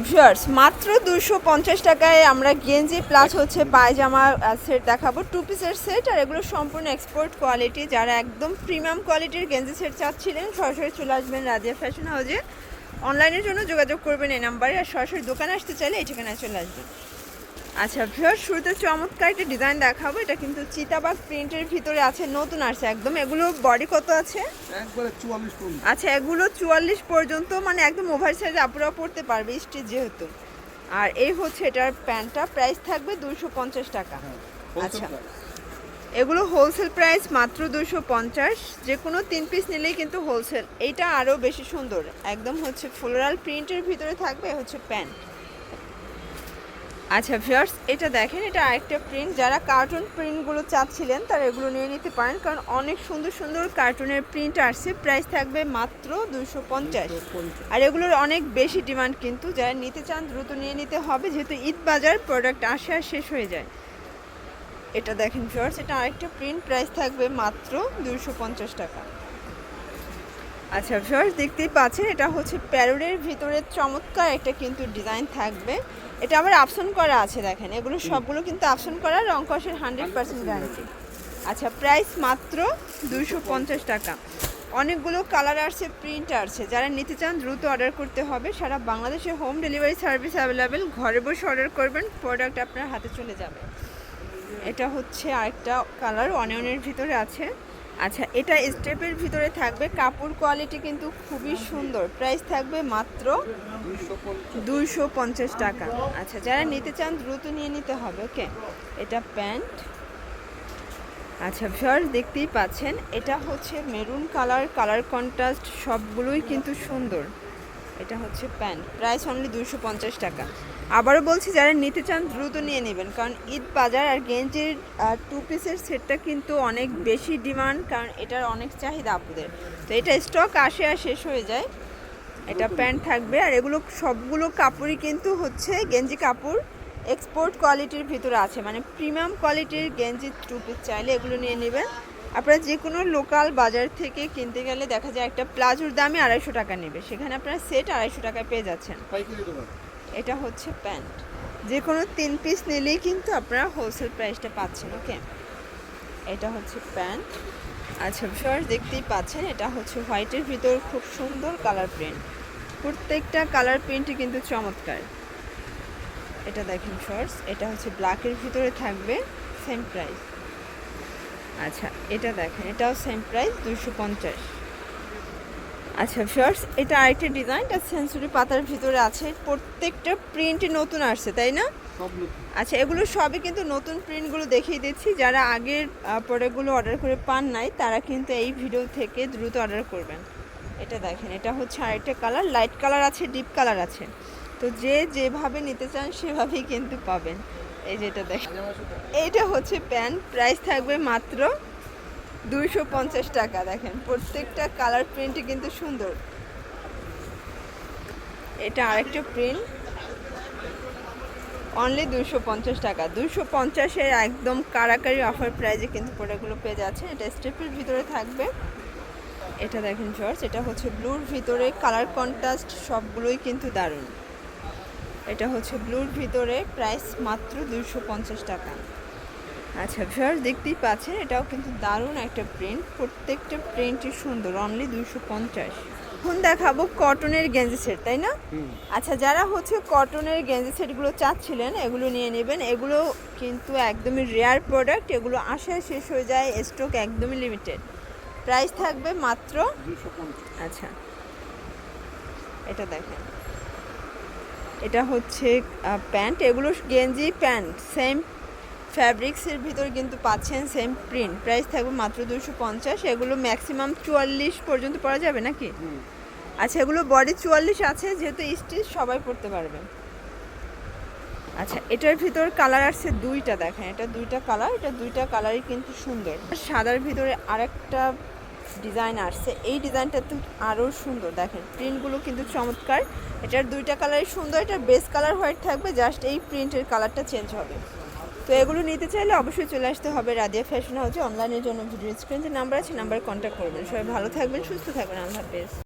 Viewers, মাত্র দুশো পঞ্চাশ টাকায় আমরা গেঞ্জি প্লাস হচ্ছে পায়জামা সেট দেখাবো। টু পিসের সেট আর এগুলো সম্পূর্ণ এক্সপোর্ট কোয়ালিটি যারা একদম প্রিমিয়াম কোয়ালিটির গেঞ্জি সেট চাচ্ছিলেন, সরাসরি চলে আসবেন রাজিয়া ফ্যাশন হাউজে অনলাইনের জন্য যোগাযোগ করবেন এই নাম্বারে আর সরাসরি দোকানে আসতে চাইলে এই ঠিকানায় চলে আসবেন। আচ্ছা ভিউয়ার শুরুতে চমৎকার একটা ডিজাইন দেখাবো। এটা কিন্তু চিতাবাগ প্রিন্টের ভিতরে আছে নতুন আসছে একদম। এগুলো বডি কত আছে? আচ্ছা এগুলো চুয়াল্লিশ পর্যন্ত মানে একদম ওভার সাইজ আপুরা পড়তে পারবে স্টিচ যেহেতু। আর এই হচ্ছে এটার প্যান্টটা প্রাইস থাকবে দুশো পঞ্চাশ টাকা। আচ্ছা। এগুলো হোলসেল প্রাইস মাত্র দুশো পঞ্চাশ। যে কোনো তিন পিস নিলেই কিন্তু হোলসেল এইটা আরও বেশি সুন্দর। একদম হচ্ছে ফ্লোরাল প্রিন্টের ভিতরে থাকবে হচ্ছে প্যান্ট আচ্ছা ভিউয়ার্স এটা দেখেন, এটা আরেকটা প্রিন্ট যারা কার্টুন প্রিন্টগুলো চাচ্ছিলেন, তারা এগুলো নিয়ে নিতে পারেন, কারণ অনেক সুন্দর সুন্দর কার্টুনের প্রিন্ট আসছে। প্রাইস থাকবে মাত্র দুশো পঞ্চাশ। আর এগুলোর অনেক বেশি ডিমান্ড কিন্তু। যারা নিতে চান, দ্রুত নিয়ে নিতে হবে, যেহেতু ঈদ বাজার প্রোডাক্ট আসে আর শেষ হয়ে যায়। এটা দেখেন ভিউয়ার্স এটা আরেকটা প্রিন্ট প্রাইস থাকবে মাত্র দুশো পঞ্চাশ টাকা। আচ্ছা ভিউয়ার্স দেখতেই পাচ্ছেন এটা হচ্ছে প্যারোডের ভিতরে চমৎকার একটা কিন্তু ডিজাইন থাকবে। এটা আবার আপশন করা আছে দেখেন এগুলো সবগুলো কিন্তু আপশন করা রং কষের হান্ড্রেড পার্সেন্ট গ্যারান্টি আচ্ছা প্রাইস মাত্র দুশো পঞ্চাশ টাকা। অনেকগুলো কালার আসছে প্রিন্ট আসছে। যারা নিতে চান দ্রুত অর্ডার করতে হবে। সারা বাংলাদেশে হোম ডেলিভারি সার্ভিস অ্যাভেলেবেল ঘরে বসে অর্ডার করবেন প্রোডাক্ট আপনার হাতে চলে যাবে। এটা হচ্ছে আরেকটা কালার অনিয়নের ভিতরে আছে। আচ্ছা এটা স্টেপের ভিতরে থাকবে। কাপড় কোয়ালিটি কিন্তু খুবই সুন্দর। প্রাইস থাকবে মাত্র দুইশো পঞ্চাশ টাকা। আচ্ছা যারা নিতে চান দ্রুত নিয়ে নিতে হবে ওকে এটা প্যান্ট। আচ্ছা ভিউয়ার্স দেখতেই পাচ্ছেন, এটা হচ্ছে মেরুন কালার কালার কন্ট্রাস্ট সবগুলোই কিন্তু সুন্দর। এটা হচ্ছে প্যান্ট। প্রাইস অনলি দুশো টাকা। আবারও বলছি, যারা নিতে চান দ্রুত নিয়ে নেবেন। কারণ ঈদ বাজার আর গেঞ্জির টু পিসের সেটটা কিন্তু অনেক বেশি ডিমান্ড, কারণ এটার অনেক চাহিদা আপুদের। তো এটা স্টক আসে আর শেষ হয়ে যায়। এটা প্যান্ট থাকবে আর এগুলো সবগুলো কাপড়ই কিন্তু হচ্ছে গেঞ্জি কাপড়। এক্সপোর্ট কোয়ালিটির ভিতরে আছে। মানে প্রিমিয়াম কোয়ালিটির গেঞ্জি টু পিস চাইলে এগুলো নিয়ে নেবেন। আপনারা যে কোনো লোকাল বাজার থেকে কিনতে গেলে দেখা যায় একটা প্লাজোর দামে আড়াইশো টাকা নেবে। সেখানে আপনারা সেট আড়াইশো টাকায় পেয়ে যাচ্ছেন। এটা হচ্ছে প্যান্ট। যে কোনো তিন পিস নিলেই কিন্তু আপনারা হোলসেল প্রাইসটা পাচ্ছেন ওকে এটা হচ্ছে প্যান্ট। আচ্ছা ভিউয়ার্স দেখতেই পাচ্ছেন, এটা হচ্ছে হোয়াইটের ভিতর খুব সুন্দর কালার প্রিন্ট প্রত্যেকটা কালার প্রিন্টই কিন্তু চমৎকার। এটা দেখেন শর্টস এটা হচ্ছে ব্ল্যাকের ভিতরে থাকবে সেম প্রাইস আচ্ছা এটা দেখেন, এটাও সেম প্রাইস দুশো পঞ্চাশ। আচ্ছা শর্টস এটা আরেকটা ডিজাইন এটা সেঞ্চুরি পাতার ভিতরে আছে। প্রত্যেকটা প্রিন্টই নতুন আসছে তাই না? আচ্ছা এগুলো সবই কিন্তু নতুন প্রিন্টগুলো দেখিয়ে দিচ্ছি। যারা আগের প্রোডাক্টগুলো অর্ডার করে পান নাই তারা কিন্তু এই ভিডিও থেকে দ্রুত অর্ডার করবেন। এটা দেখেন এটা হচ্ছে আরেকটা কালার লাইট কালার আছে ডিপ কালার আছে। তো যে যেভাবে নিতে চান সেভাবেই কিন্তু পাবেন। এই যেটা দেখেন এইটা হচ্ছে প্যান্ট প্রাইস থাকবে মাত্র দুইশো পঞ্চাশ টাকা, দেখেন। প্রত্যেকটা কালার প্রিন্টই কিন্তু সুন্দর। এটা আরেকটা প্রিন্ট অনলি দুশো পঞ্চাশ টাকা। দুশো পঞ্চাশের একদম কারাকারি অফার প্রাইজে কিন্তু প্রোডাক্টগুলো পেয়ে যাচ্ছে। এটা স্টেপের ভিতরে থাকবে। এটা দেখেন জর্জ এটা হচ্ছে ব্লুর ভিতরে। কালার কন্ট্রাস্ট সবগুলোই কিন্তু দারুণ। এটা হচ্ছে ব্লুর ভিতরে প্রাইস মাত্র দুশো পঞ্চাশ টাকা। আচ্ছা ভিউয়ার দেখতেই পাচ্ছেন এটাও কিন্তু দারুণ একটা প্রিন্ট প্রত্যেকটা প্রিন্টই সুন্দর অনলি দুশো পঞ্চাশ। এখন দেখাবো কটনের গেঞ্জি সেট তাই না? আচ্ছা যারা হচ্ছে কটনের গেঞ্জি সেটগুলো চাচ্ছিলেন এগুলো নিয়ে নেবেন। এগুলো কিন্তু একদমই রেয়ার প্রোডাক্ট এগুলো আসায় শেষ হয়ে যায় স্টক একদমই লিমিটেড প্রাইস থাকবে মাত্র আচ্ছা এটা দেখেন। এটা হচ্ছে প্যান্ট এগুলো গেঞ্জি প্যান্ট সেম ফ্যাব্রিক্সের ভিতর কিন্তু পাচ্ছেন সেম প্রিন্ট প্রাইস থাকবে মাত্র দুশো পঞ্চাশ এগুলো ম্যাক্সিমাম চুয়াল্লিশ পর্যন্ত পরা যাবে নাকি? আচ্ছা এগুলো বডি চুয়াল্লিশ আছে যেহেতু স্টিচ সবাই পড়তে পারবে। আচ্ছা এটার ভিতর কালার আসছে দুইটা দেখেন এটা দুইটা কালার এটা দুইটা কালারই কিন্তু সুন্দর। সাদার ভিতরে আরেকটা ডিজাইন আসছে এই ডিজাইনটা তো আরও সুন্দর দেখেন প্রিন্টগুলো কিন্তু চমৎকার। এটার দুইটা কালারই সুন্দর এটার বেস কালার হোয়াইট থাকবে জাস্ট এই প্রিন্টের কালারটা চেঞ্জ হবে। তো এগুলো নিতে চাইলে অবশ্যই চলে আসতে হবে রাদিয়া ফ্যাশন হাউসে অনলাইনের জন্য ভিডিও স্ক্রিন যে নাম্বার আছে নাম্বারে কন্ট্যাক্ট করবেন। সবাই ভালো থাকবেন, সুস্থ থাকবেন। আল্লাহ হাফেজ।